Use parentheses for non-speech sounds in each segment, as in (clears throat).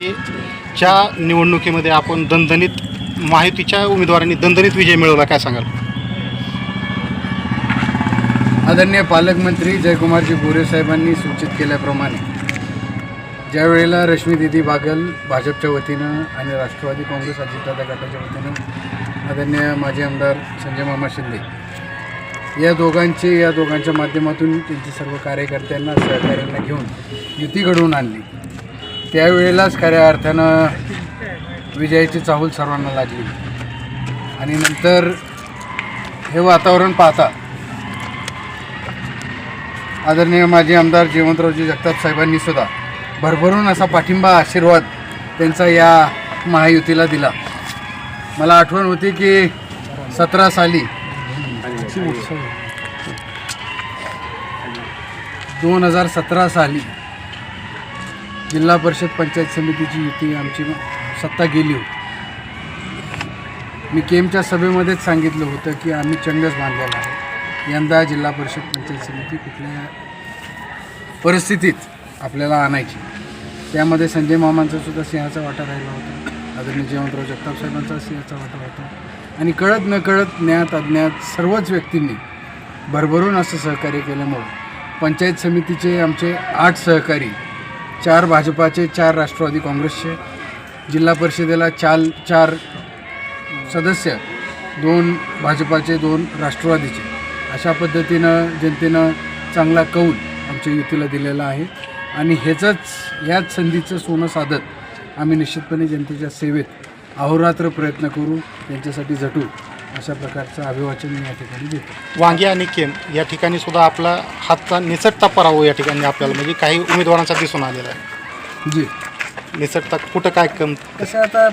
च्या निवडणुकीमध्ये आपण दणदणीत माहितीच्या उमेदवारांनी दणदणीत विजय मिळवला काय सांगाल? आदरणीय पालकमंत्री जयकुमारजी गोरे साहेबांनी सूचित केल्याप्रमाणे ज्या वेळेला रश्मी दिदी बागल भाजपच्या वतीनं आणि राष्ट्रवादी काँग्रेस अजितदादा गटाच्या वतीनं आदरणीय माजी आमदार संजय मामा शिंदे या दोघांचे या दोघांच्या माध्यमातून त्यांची सर्व कार्यकर्त्यांना सहकार्यांना घेऊन युती घडवून आणली. त्यावेळेलाच खऱ्या अर्थानं विजयाची चाहूल सर्वांना लागली. आणि नंतर हे वातावरण पाहता आदरणीय माजी आमदार जयवंतरावजी जगताप साहेबांनी सुद्धा भरभरून असा पाठिंबा आशीर्वाद त्यांचा या महायुतीला दिला. मला आठवण होती की सतरा साली दोन हजार सतरा साली जिल्हा परिषद पंचायत समितीची युती आमची सत्ता गेली होती. मी केमच्या सभेमध्येच सांगितलं होतं की आम्ही चंगच बांधलेला आहे. यंदा जिल्हा परिषद पंचायत समिती कुठल्या परिस्थितीत आपल्याला आणायची? त्यामध्ये संजय मामांचा सुद्धा सिंहाचा वाटा राहिला होता. आदरणीय जयवंतराव जगताप साहेबांचा सिंहाचा वाटा होता. आणि कळत न कळत ज्ञात अज्ञात सर्वच व्यक्तींनी भरभरून असं सहकार्य केल्यामुळं पंचायत समितीचे आमचे आठ सहकारी चार भाजपाचे चार राष्ट्रवादी काँग्रेसचे जिल्हा परिषदेला चाल चार सदस्य दोन भाजपाचे दोन राष्ट्रवादीचे. अशा पद्धतीनं जनतेनं चांगला कौल आमच्या युतीला दिलेला आहे. आणि ह्याचंच ह्याच संधीचं सोनं साधत आम्ही निश्चितपणे जनतेच्या सेवेत अहोरात्र प्रयत्न करू त्यांच्यासाठी झटू. अशा प्रकारचं अभिवाचन मी या ठिकाणी देतो. वांगी आणि केम या ठिकाणी सुद्धा आपला हातचा निसटता पराभव या ठिकाणी आपल्याला म्हणजे काही उमेदवारांचा दिसून आलेला आहे. जी. निसटता कुठं काय कम कसं आता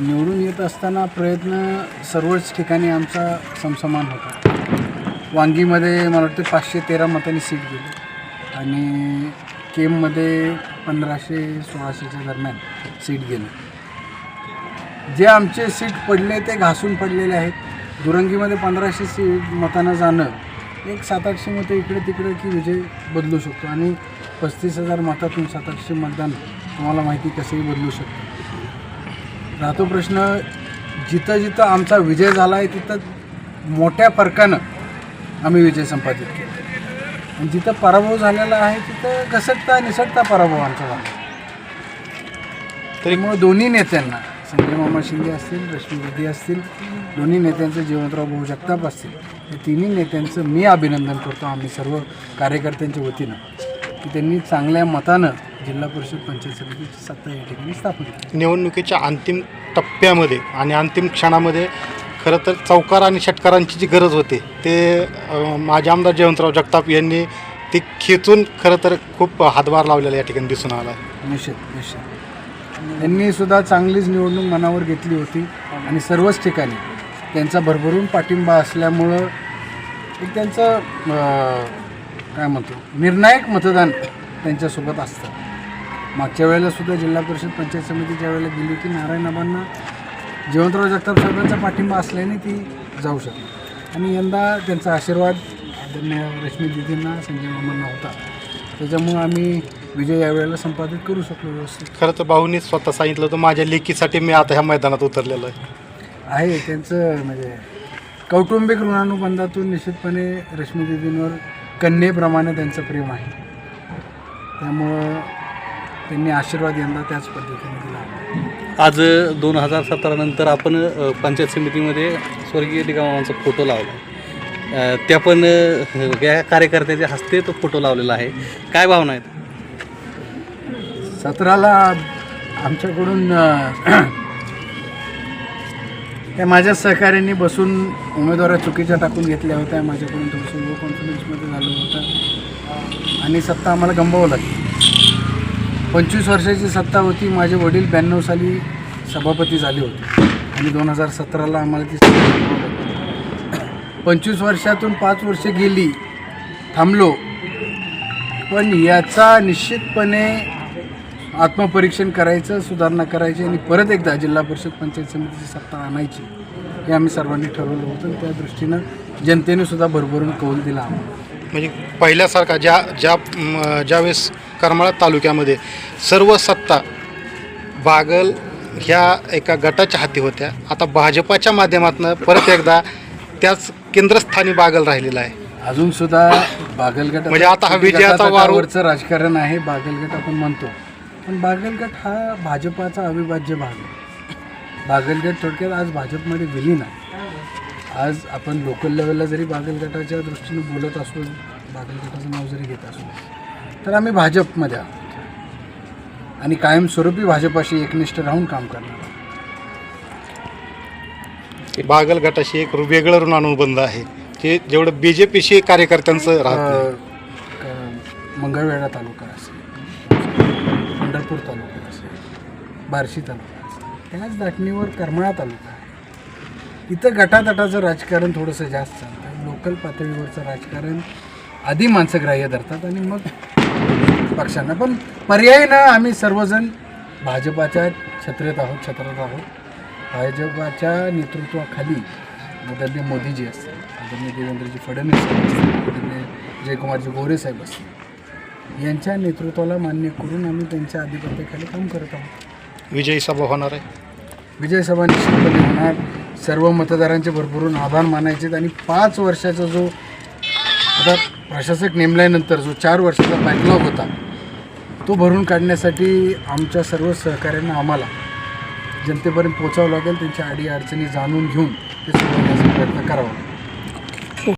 निवडून येत असताना प्रयत्न सर्वच ठिकाणी आमचा समसमान होता. वांगीमध्ये मला वाटतं पाचशे तेरा मतांनी सीट गेली आणि केममध्ये पंधराशे सोळाशेच्या दरम्यान सीट गेली. जे आमचे सीट पडले ते घासून पडलेले आहेत. दुरंगीमध्ये पंधराशे सीट मतांना जाणं एक सात आठशे मतं इकडे तिकडे की विजय बदलू शकतो? आणि पस्तीस हजार मतातून सात आठशे मतदान तुम्हाला माहिती कसंही बदलू शकतं? राहतो प्रश्न जिथं जिथं आमचा विजय झाला आहे तिथं मोठ्या फरकानं आम्ही विजय संपादित केला. आणि जिथं पराभव झालेला आहे तिथं घसटता निसटता पराभव आमचा झाला. त्यामुळे दोन्ही नेत्यांना संजय मामा शिंदे असतील रश्मी असतील दोन्ही नेत्यांचं जयवंतराव भाऊ जगताप असतील या तिन्ही नेत्यांचं मी अभिनंदन करतो आम्ही सर्व कार्यकर्त्यांच्या वतीनं. की त्यांनी चांगल्या मतानं जिल्हा परिषद पंचायत समितीची सत्ता या ठिकाणी स्थापन केली. निवडणुकीच्या अंतिम टप्प्यामध्ये आणि अंतिम क्षणामध्ये खरं तर चौकार आणि षटकारांची जी गरज होती ते माझे आमदार जयवंतराव जगताप यांनी ती खेचून खरं तर खूप हातभार लावलेला या ठिकाणी दिसून आला निश्चित निश्चित. यांनीसुद्धा चांगलीच निवडणूक मनावर घेतली होती आणि सर्वच ठिकाणी त्यांचा भरभरून पाठिंबा असल्यामुळं एक त्यांचं काय म्हणतो निर्णायक मतदान त्यांच्यासोबत असतं. मागच्या वेळेला सुद्धा जिल्हा परिषद पंचायत समिती ज्या वेळेला गेली की नारायणाबांना जयवंतराव जगताप साहेबांचा पाठिंबा असल्याने ती जाऊ शकली. आणि यंदा त्यांचा आशीर्वाद आदरणीय रश्मी दिदींना संजय मामांना होता. त्याच्यामुळं आम्ही विजय यावेळेला संपादित करू शकलो व्यवस्थित. खरं तर भाऊनी स्वतः सांगितलं होतं माझ्या लेकीसाठी मी आता ह्या मैदानात उतरलेलो आहे. आहे त्यांचं म्हणजे कौटुंबिक ऋणानुबंधातून निश्चितपणे रश्मी दिदींवर कन्येप्रमाणे त्यांचं प्रेम आहे. त्यामुळं त्यांनी आशीर्वाद यंदा त्याच पद्धतीने दिला. आज दोन हजार सतरा नंतर आपण अ, पंचायत समितीमध्ये स्वर्गीय दिगामामांचा फोटो लावला. अ, त्या पण अ, या कार्यकर्त्याच्या हस्ते तो फोटो लावलेला आहे. काय भावना आहेत? सतराला आमच्याकडून त्या (clears throat) माझ्या सहकाऱ्यांनी बसून उमेदवारा चुकीच्या टाकून घेतल्या होत्या. माझ्याकडून थोडंसं लो कॉन्फिडन्समध्ये झालं होतं. आणि सत्ता आम्हाला गमवावं लागली पंचवीस वर्षाची सत्ता होती. माझे वडील ब्याण्णव साली सभापती झाले होते. आणि दोन हजार सतराला आम्हाला ती (clears throat) पंचवीस वर्षातून पाच वर्षे गेली थांबलो. पण याचा निश्चितपणे आत्मपरीक्षण करायचं सुधारणा करायची आणि परत एकदा जिल्हा परिषद पंचायत समितीची सत्ता आणायची हे आम्ही सर्वांनी ठरवलं होतं. त्या दृष्टीनं जनतेने सुद्धा भरभरून कौल दिला. आम्हाला म्हणजे पहिल्यासारखा ज्या ज्या ज्यावेळेस करमाळा तालुक्यामध्ये सर्व सत्ता बागल ह्या एका गटाच्या हाती होत्या आता भाजपाच्या माध्यमातून परत एकदा त्याच केंद्रस्थानी बागल राहिलेला आहे. अजून सुद्धा बागलगट म्हणजे आता हा विजयाचा वारू- वारूवरचं राजकारण आहे बागलगट आपण म्हणतो. पण बागलगट हा भाजपाचा अविभाज्य भाग आहे. बागलगट थोडक्यात आज भाजपमध्ये विलीन आहे. आज आपण लोकल लेवलला जरी बागलगटाच्या दृष्टीने बोलत असलो बागलगटाचं नाव जरी घेत असलो तर आम्ही भाजपमध्ये आहोत. आणि कायमस्वरूपी भाजपाशी एकनिष्ठ राहून काम करणार आहोत. बागल गटाशी एक वेगळं ऋण अनुबंध आहे. ते जेवढं बी जे पीशी कार्यकर्त्यांचं राहत मंगळवेढा तालुका असेल. पंढरपूर तालुका असेल बार्शी तालुका असेल त्याच दाटणीवर करमाळा तालुका आहे. इथं गटातटाचं राजकारण थोडंसं जास्त चालतं लोकल पातळीवरचं राजकारण आधी माणसं ग्राह्य धरतात आणि मग पक्षांना. पण पर्यायीनं आम्ही सर्वजण भाजपाच्या छत्रेत आहोत छत्रात आहोत. भाजपाच्या नेतृत्वाखाली आदरणीय मोदीजी असतील आदरणीय देवेंद्रजी फडणवीस साहेब असतील आदरणीय जयकुमारजी गोरे साहेब असतील यांच्या नेतृत्वाला मान्य करून आम्ही त्यांच्या आधिपत्याखाली काम करत आहोत. विजयी सभा होणार आहे. विजय सभा निश्चितपणे होणार. सर्व मतदारांचे भरभरून आभार मानायचे आणि पाच वर्षाचा जो आता प्रशासक नेमल्यानंतर जो चार वर्षाचा बॅकलॉग होता तो भरून काढण्यासाठी आमच्या सर्व सहकाऱ्यांना आम्हाला जनतेपर्यंत पोचावं लागेल त्यांच्या अडी अडचणी जाणून घेऊन ते सोडवण्याचा प्रयत्न करावा. लागेल